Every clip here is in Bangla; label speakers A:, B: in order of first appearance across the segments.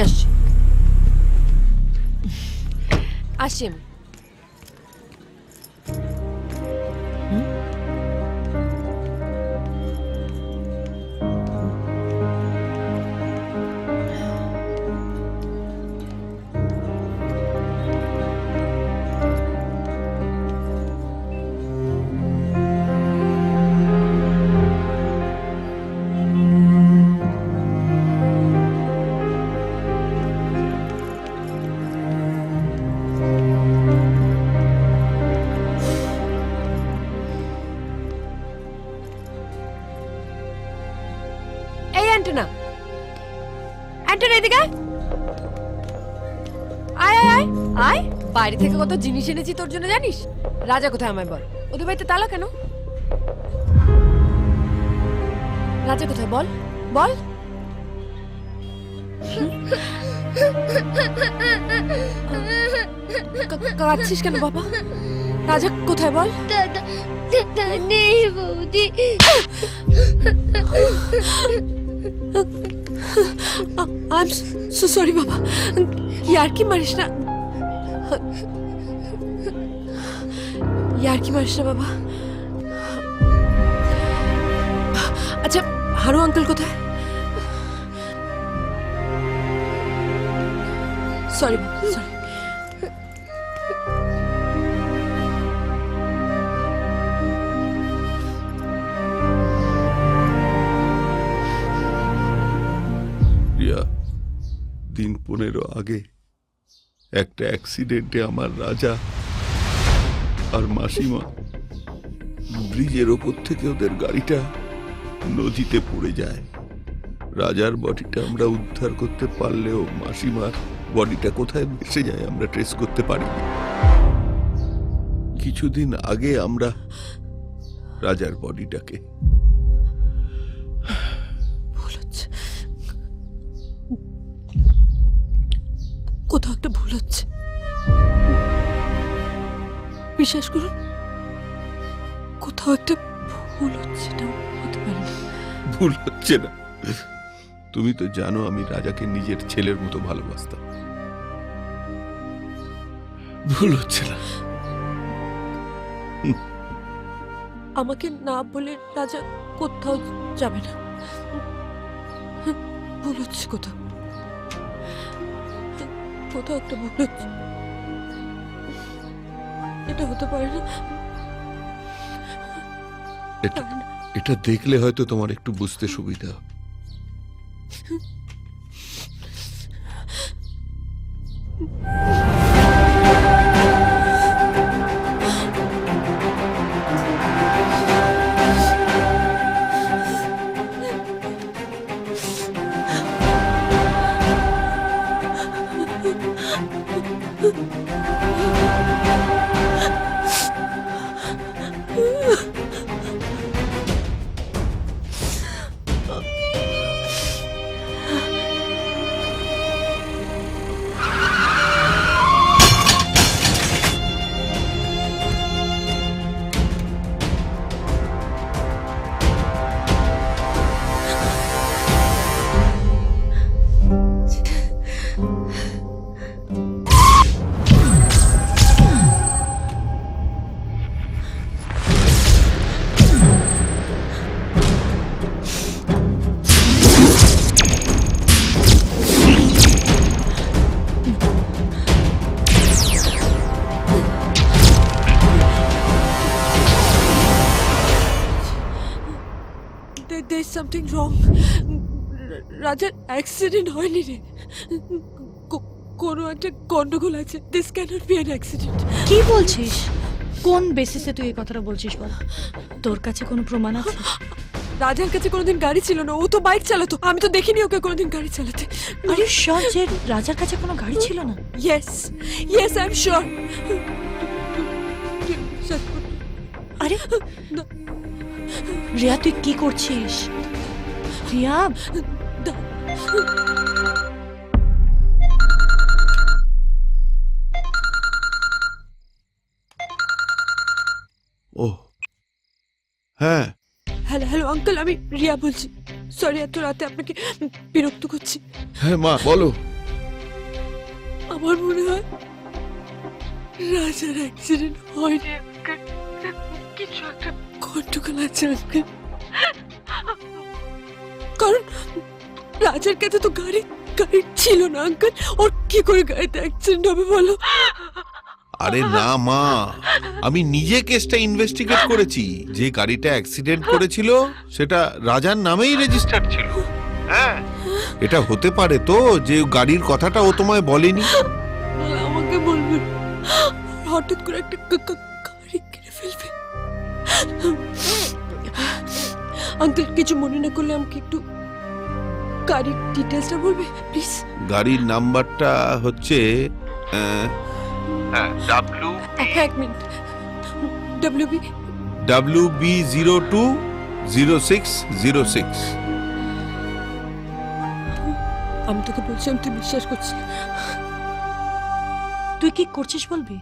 A: আমি আসছি আমি বাইরে থেকে কত জিনিস এনেছি তোর জন্য জানিস রাজা কোথায় আমায় বল ওদের বাড়িতে তালা কেন রাজা কোথায় বল বল কাঁদছিস কেন বাবা রাজা কোথায় বল
B: নেই বৌদি
A: আই এম সো সরি বাবা ইয়ার কি মারিস না ইয়ার কি মারিস বাবা? আচ্ছা হারু আঙ্কেল কোথায়? সরি সরি
C: দিন পনেরো আগে একটা অ্যাক্সিডেন্টে আমার রাজা আর মাসিমা ব্রিজের ওপর থেকে ওদের গাড়িটা নদীতে পড়ে যায়। রাজার বডিটা আমরা উদ্ধার করতে পারলেও মাসিমার বডিটা কোথায় ভেসে যায় আমরা ট্রেস করতে পারিনি। কিছুদিন আগে আমরা রাজার বডিটাকে
A: ভুল হচ্ছে বিশ্বাস করুন কোথাও একটা ভুল হচ্ছে এটা হতে পারে না।
C: ভুল হচ্ছে না। তুমি তো জানো আমি রাজাকে নিজের ছেলের মতো ভালোবাসতাম। ভুল হচ্ছে না।
A: আমাকে না বলে রাজা কোথাও যাবে না। ভুল হচ্ছে কোথাও। কোথাও একটা ভুল হচ্ছে। এটা হতে পারে না।
C: এটা এটা দেখলে হয়তো তোমার একটু বুঝতে সুবিধা
A: something wrong. রাজার অ্যাক্সিডেন্ট হয়নি রে। কোনো একটা গন্ডগোল আছে। This cannot be an accident
D: কি বলছিস? কোন বেসিসে তুই এই কথাটা বলছিস বল? তোর কাছে কোনো প্রমাণ আছে?
A: রাজার কাছে কোনোদিন গাড়ি ছিল না। ও তো বাইক চালাতো। আমি তো দেখিনি ওকে কোনোদিন গাড়ি চালাতে।
D: আরে শিওর যে রাজার কাছে কোনো গাড়ি ছিল না?
A: Yes yes I am sure
D: আরে রিয়া তুই কি করছিস? রিয়া
C: ও হ্যাঁ।
A: হ্যালো হ্যালো আঙ্কেল আমি রিয়া বলছি। সরি এত রাতে আপনাকে বিরক্ত করছি।
C: হ্যাঁ মা বলো।
A: আমার মনে হয় রাজার অ্যাক্সিডেন্ট হয়নি. কিছু একটা গন্ডগোল আছে uncle. কারণ রাজার কাছে তো গাড়ি গাড়ি ছিল না আঙ্কেল। ওর কি করে গাড়িতে অ্যাক্সিডেন্ট হবে বলো?
C: আরে না মা। আমি নিজে কেসটা ইনভেস্টিগেট করেছি। যে গাড়িটা অ্যাক্সিডেন্ট করেছিল সেটা রাজার নামেই রেজিস্টার্ড ছিল। হ্যাঁ। এটা হতে পারে তো যে গাড়ির কথাটা ও তোমায় বলেনি?
A: আমাকে বলবে। হঠাৎ করে একটা গাড়ি কিনে ফেলবে। আঙ্কেল কিছু মনে না করলে আমাকে একটু গাড়ির ডিটেলসটা বলবে? প্লিজ
C: গাড়ির নাম্বারটা হচ্ছে হ্যাঁ ডাব্লিউ
A: এক minute.
C: W B W B zero two zero six zero six
A: আমি তোকে বলছিলাম তুই বিশ্বাস করছিস
D: তুই কি করছিস বলবি?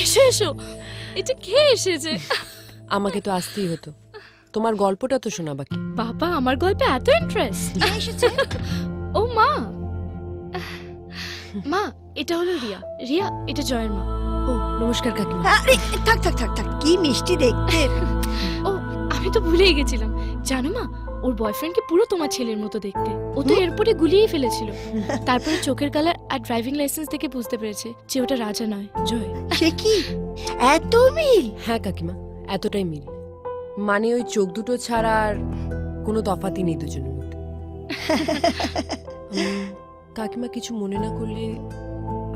B: এসো এসো। এটা কে এসেছে।
E: আমাকে তো আসতেই হতো। তোমার গল্পটা তো শোনা বাকি।
B: বাবা আমার গল্পে এত ইন্টারেস্ট ও মা। মা এটা হলো রিয়া। রিয়া এটা জয়ের মা।
E: ও নমস্কার কাকিমা।
F: আরে থাক থাক থাক থাক কি মিষ্টি দেখতে।
B: ও আমি তো ভুলেই গেছিলাম। জানো মা ওর বয়ফ্রেন্ডকে পুরো তোমার ছেলের মতো দেখতে। ও তো এয়ারপোর্টে গুলিয়েই ফেলেছিল। তারপরে চোখের কালার আর ড্রাইভিং লাইসেন্স দেখে বুঝতে পেরেছে যে ওটা রাজা নয় জয়।
F: সে কি? এত মিল?
E: হ্যাঁ কাকিমা এতটাই মিল। মানে ওই চোখ দুটো ছাড়া আর কোনো তফাতই নেই দুজনের মধ্যে। উম, কাকিমা কিছু মনে না করলে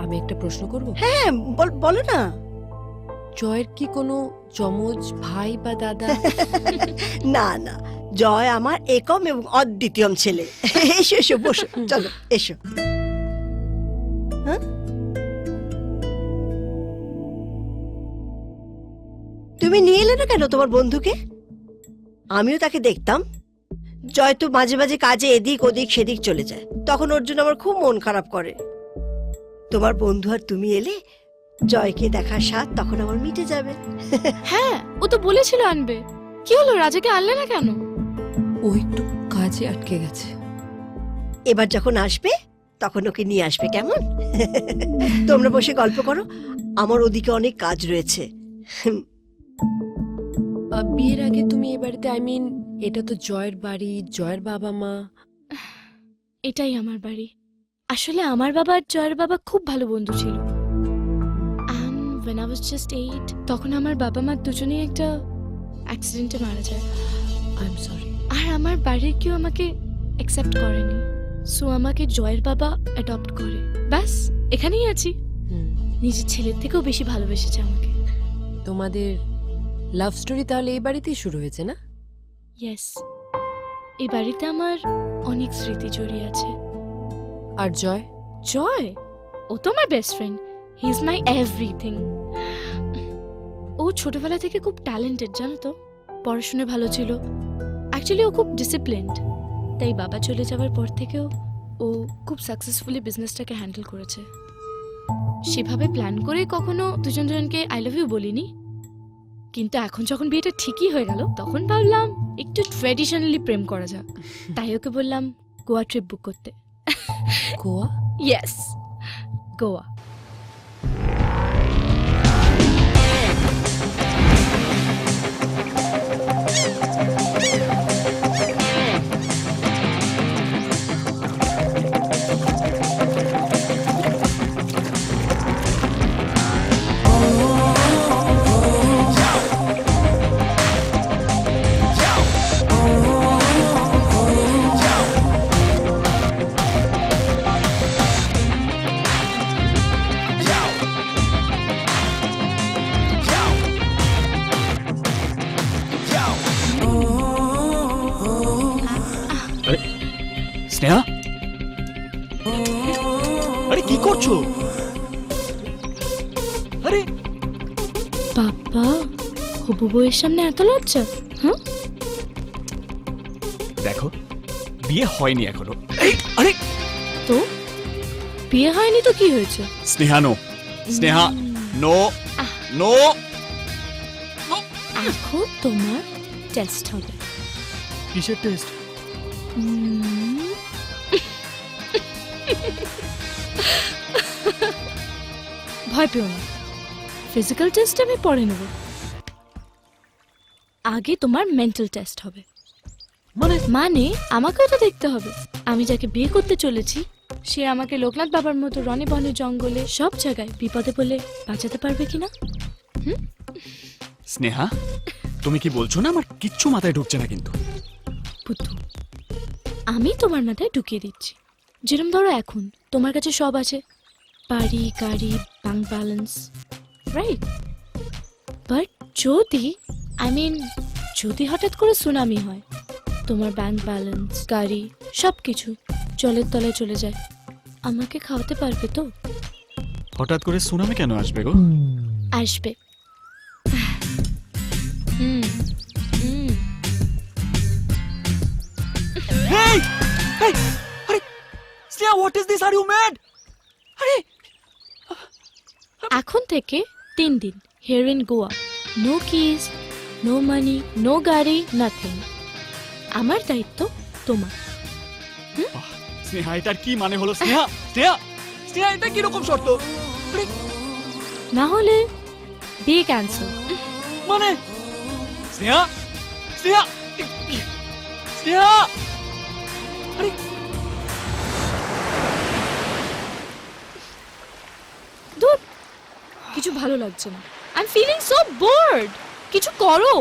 E: আমি একটা প্রশ্ন করব?
F: হ্যাঁ বল- বলো না।
E: জয়ের কি কোনো যমজ ভাই বা দাদা?
F: না না। জয় আমার একম এবং অদ্বিতীয়ম ছেলে। এসো এসো, বসো। চলো, এসো। হ্যাঁ? তুমি নিয়ে এলে না কেন তোমার বন্ধুকে? আমিও তাকে দেখতাম। জয় তো মাঝে মাঝে কাজে এদিক ওদিক সেদিক চলে যায়। তখন ওর জন্য আমার খুব মন খারাপ করে। তোমার বন্ধু আর তুমি এলে জয়কে দেখার স্বাদ তখন আমার মিটে যাবে।
B: হ্যাঁ ও তো বলেছিল আনবে। কি হলো রাজাকে আনলে না কেন?
E: ও একটু কাজে আটকে গেছে।
F: এবার যখন আসবে তখন ওকে নিয়ে আসবে কেমন? তোমরা বসে গল্প করো আমার ওদিকে অনেক কাজ রয়েছে।
E: বিয়ের আগে তুমি এই বাড়িতে আই মিন এটা তো জয়ের বাড়ি জয়ের বাবা মা।
B: এটাই আমার বাড়ি। আসলে আমার বাবা আর জয়ের বাবা খুব ভালো বন্ধু ছিল। When I was just eight তখন আমার বাবা মা দুজনেই একটা অ্যাক্সিডেন্টে মারা যায়।
E: আই এম সরি
B: আর আমার বাড়ির কেউ আমাকে অ্যাকসেপ্ট করেনি। সো আমাকে জয়ের বাবা অ্যাডপ্ট করে। ব্যাস এখানেই আছি। নিজের ছেলের থেকেও বেশি ভালোবেসেছে আমাকে।
E: তোমাদের লাভ স্টোরি তাহলে এই বাড়িতেই শুরু হয়েছে না?
B: ইয়েস এই বাড়িতে আমার অনেক স্মৃতি জড়িয়ে আছে।
E: আর জয়?
B: জয়? ও তো আমার best friend he is my everything ও ছোটবেলা থেকে খুব ট্যালেন্টেড জানো তো? পড়াশোনায় ভালো ছিল। অ্যাকচুয়ালি ও খুব ডিসিপ্লিনড তাই বাবা চলে যাওয়ার পর থেকেও ও খুব সাকসেসফুলি বিজনেসটাকে হ্যান্ডেল করেছে। সেভাবে প্ল্যান করে কখনো দুজন দুজনকে আই লাভ ইউ বলিনি। কিন্তু এখন যখন বিয়েটা ঠিকই হয়ে গেল তখন ভাবলাম একটু ট্র্যাডিশনালি প্রেম করা যাক। তাই ওকে বললাম গোয়া ট্রিপ বুক করতে।
E: গোয়া?
B: Yes Goa. হবু বউয়ের সামনে এত লজ্জা? হ্যাঁ
G: দেখো বিয়ে হয়নি এখনও। এই আরে!
B: তো? বিয়ে হয়নি তো কি হয়েছে?
G: Sneha no. Sneha no. No.
B: এখন তোমার টেস্ট হবে।
G: কিসের টেস্ট
B: উম, ভয় পেও না। ফিজিক্যাল টেস্ট আমি পরে নেব। আগে তোমার মেন্টাল টেস্ট হবে।
G: মানে?
B: মানে আমাকেও তো দেখতে হবে। আমি যাকে বিয়ে করতে চলেছি সে আমাকে লোকনাথ বাবার মতো রনে বনে জঙ্গলে সব জায়গায় বিপদে বলে বাঁচাতে পারবে কিনা?
G: স্নেহা তুমি কি বলছো না আমার কিচ্ছু মাথায় ঢুকছে না কিন্তু?
B: আমি তোমার মাথায় ঢুকিয়ে দিচ্ছি। যেরকম ধরো এখন তোমার কাছে সব আছে। বাড়ি গাড়ি ব্যাংক ব্যালেন্স রাইট বাট যদি আই মিন যদি হঠাৎ করে সুনামি হয় তোমার ব্যাংক ব্যালেন্স গাড়ি সব কিছু জলের তলায় চলে যায় আমাকে খাওয়াতে পারবে তো?
G: হঠাৎ করে সুনামি কেন আসবে গো?
B: আসবে। হুম হুম।
G: Hey! Hey! আরে Sneha what is this are you mad আরে
B: এখন থেকে তিন দিন here in Goa no keys no money no gaadi nothing আমার দায়িত্ব তোমার।
G: স্নেহা এটার কি মানে হলো? স্নেহা স্নেহা স্নেহা এটা কি রকম শর্ত
B: না হলে বিয়ে ক্যান্সেল
G: মানে? স্নেহা স্নেহা স্নেহা! আরে
B: দূর কিছু ভালো লাগছে না। I am feeling so bored কিছু করো।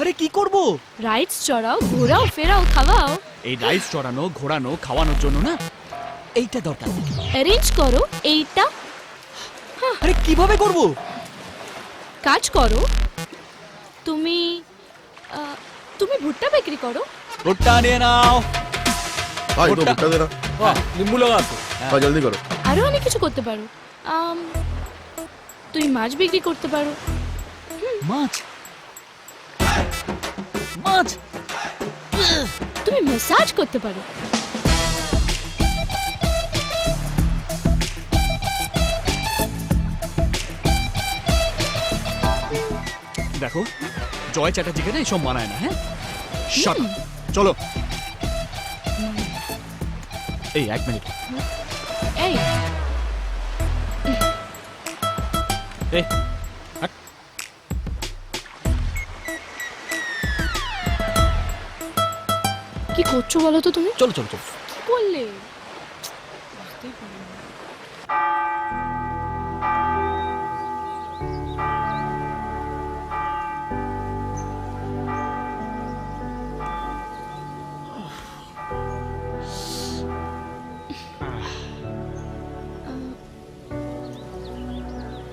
G: আরে কি করব?
B: রাইডস চড়াও ঘোরাও ফেরাও খাওয়াও।
G: এই রাইস চড়ানো ঘোরানো খাওয়ানোর জন্য না? এইটা দরকার।
B: অ্যারেঞ্জ করো এইটা।
G: আরে কীভাবে করব?
B: কাজ করো। তুমি আহ, তুমি ভুট্টা বিক্রি করো।
G: ভুট্টা নিয়ে নাও।
C: ভাই তো
G: ভুট্টা।
C: দে না।
G: নিম্বু লাগা
C: ভাই জলদি করো।
B: আরও অনেক কিছু করতে পারো। আম, তুমি মাছ বিক্রি করতে পারো।
G: মাছ? মাছ।
B: তুমি মেসাজ করতে পারো।
G: দেখো জয় চ্যাটার্জিকে না এসব মানায় না হ্যাঁ? শাট চলো। এই এক মিনিট।
B: এই।
G: এই।
B: করছ বলো তো তুমি?
G: চলো চলো চলো।
B: কি করলে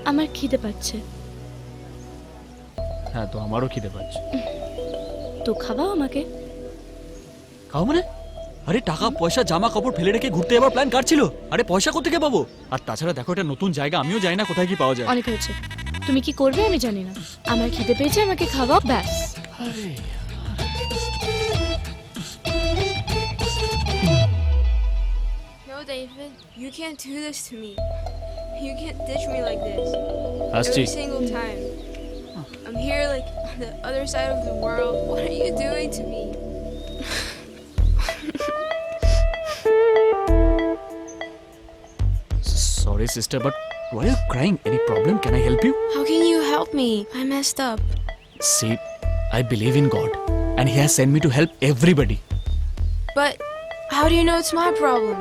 B: আমার খিদে পাচ্ছে।
G: হ্যাঁ তো আমারও খিদে পাচ্ছে।
B: তো খাওয়াও আমাকে।
G: খাও মানে আরে টাকা পয়সা জামা কাপড় ফেলে রেখে ঘুরতে যাবার প্ল্যান কাটছিল আরে পয়সা কোথেকে পাবো আর তাছাড়া দেখো এটা নতুন জায়গা আমিও জানি না কোথায় কি পাওয়া যায়
B: অনেক হয়েছে তুমি কি করবে আমি জানি না আমার খিদে পেয়েছে আমাকে খাওয়াও ব্যাস
H: No, David, you can't do this to me. You can't ditch me like this.
G: আসছি
H: Every single time. I'm here, like, on the other side of the world. What are you doing to me?
G: Sorry, sister, but why are you crying? Any problem? Can I help you?
H: How can you help me? I messed up.
G: See, I believe in God, and He has sent me to help everybody.
H: But how do you know it's my problem?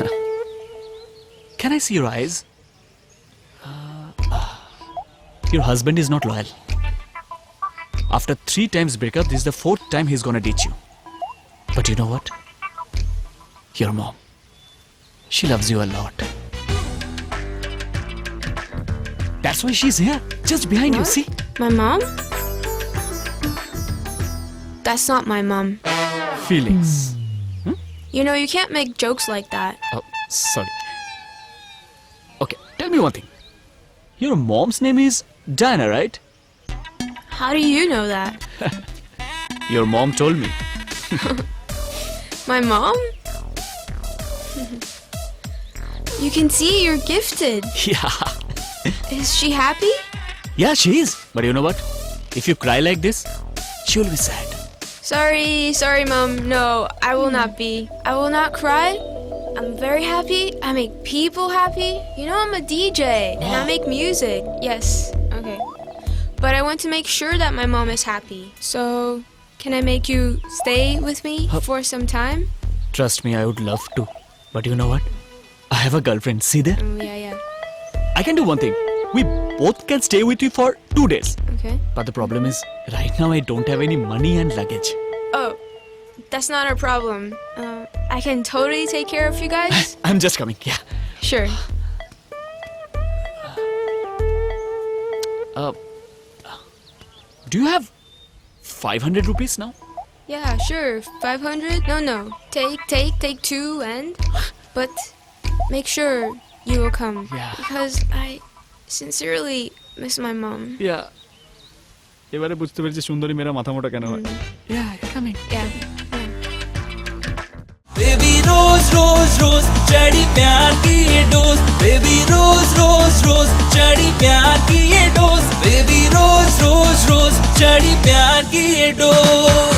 G: Can I see your eyes? Uh, your husband is not loyal. After three times breakup, this is the fourth time he's gonna ditch you. But you know what? Your mom. She loves you a lot. That's why she's here, just behind you.
H: What?
G: See?
H: My mom? That's not my mom.
G: Feelings. Hmm. You know, you can't make jokes like that.
I: Oh, sorry. Okay, tell me one thing. Your mom's name is Diana, right?
G: How do you know that?
I: Your mom told me.
G: My mom? you can see you're gifted.
I: Yeah.
G: Is she happy?
I: Yeah, she is. But you know what? If you cry like this, she will be sad.
G: Sorry, sorry, mom. No, I will not be. I will not cry. I'm very happy. I make people happy. You know, I'm a DJ and I make music. Yes, okay. But I want to make sure that my mom is happy. So, can I make you stay with me for some time?
I: Trust me, I would love to. But you know what? I have a girlfriend. See there?
G: Mm, yeah, yeah.
I: I can do one thing. We both can stay with you for two days.
G: Okay.
I: But the problem is, right now I don't have any money and luggage.
G: Oh, that's not our problem. Uh, I can totally take care of you guys.
I: I'm just coming. Yeah.
G: sure.
I: Uh, do you have 500 rupees now?
G: Yeah, sure. 500? No, no. Take, take, take two and. But make sure you will come.
I: Yeah.
G: Because I sincerely miss my mom.
I: Yeah. এবারে বুঝতে পেরেছি সুন্দরী মেয়েরা মাথা মোটা কেন হয় Yeah, coming.
G: Yeah.
J: बेबी रोज रोज रोज चढ़ी प्यार की ये डोज बेबी रोज रोज रोज चढ़ी प्यार की ये डोज बेबी रोज रोज रोज चढ़ी प्यार की ये डोज